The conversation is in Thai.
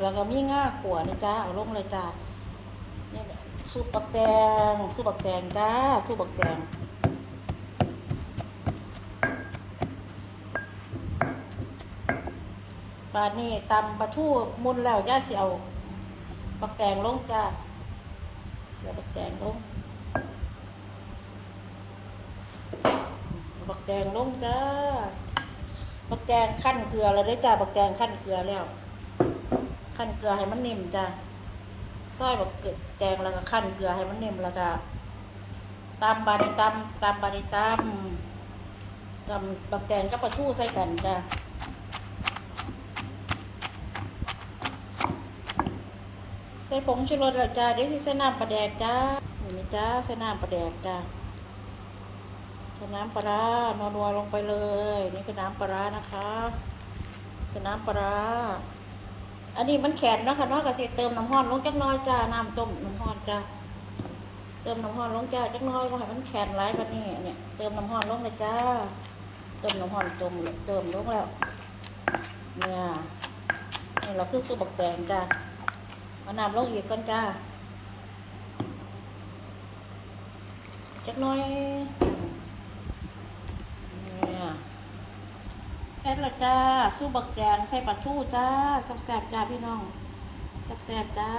แล้วก็มีง่าขวนี่จ้าเอาลงเลยจ้านี่สูบบักแตงสูบบักแตงจ้าสูบบักแตงปลานี่ตำปลาทูมุนแล้วย่าสิเอาบักแตงลงจ้าเสียบักแตงลงบักแตงลงจ้าบักแตงขั้นเกลือแล้วได้จ้าบักแตงขั้นเกลือแล้ว ขั้นเกลือให้มันนิ่มจ้ะซอยบักเกลือแตงแล้วก็ขั้นเกลือให้มันนิ่มแล้วก็ตำบานิตำตำบานิตำตำบักแตงกับปลาทูใส่กันจ้ะใส่ผงชูรสแล้วจ้าเดี๋ยวใส่น้ำปลาแดกจ้านี่จ้าใส่น้ำปลาแดกจ้าใส่น้ำปลาร้านัวๆลงไปเลย นี่คือน้ำปลาร้านะคะใส่น้ำปลาร้า อันนี้มันแข็งนะค่ะเนาะก็สิเติมน้ำร้อนลงจักน้อยจ้า น้ำต้มน้ำร้อนจ้า เติมน้ำร้อนลงจ้าจักน้อยว่าให้มันแข็งหลายปานนี้เนี่ยเติมน้ำร้อนลงเลยจ้า เติมน้ำร้อนตรงเติมลงแล้ว เนี่ยนี่เราคือสูบบักแตงจ้าเอาน้ำลงอีกก่อนจ้าจักน้อย เส ร็จละจ้าสู้บักแกงใส่ปลาทูจ้าแซ่บๆจ้าพี่น้องแซ่บๆจ้า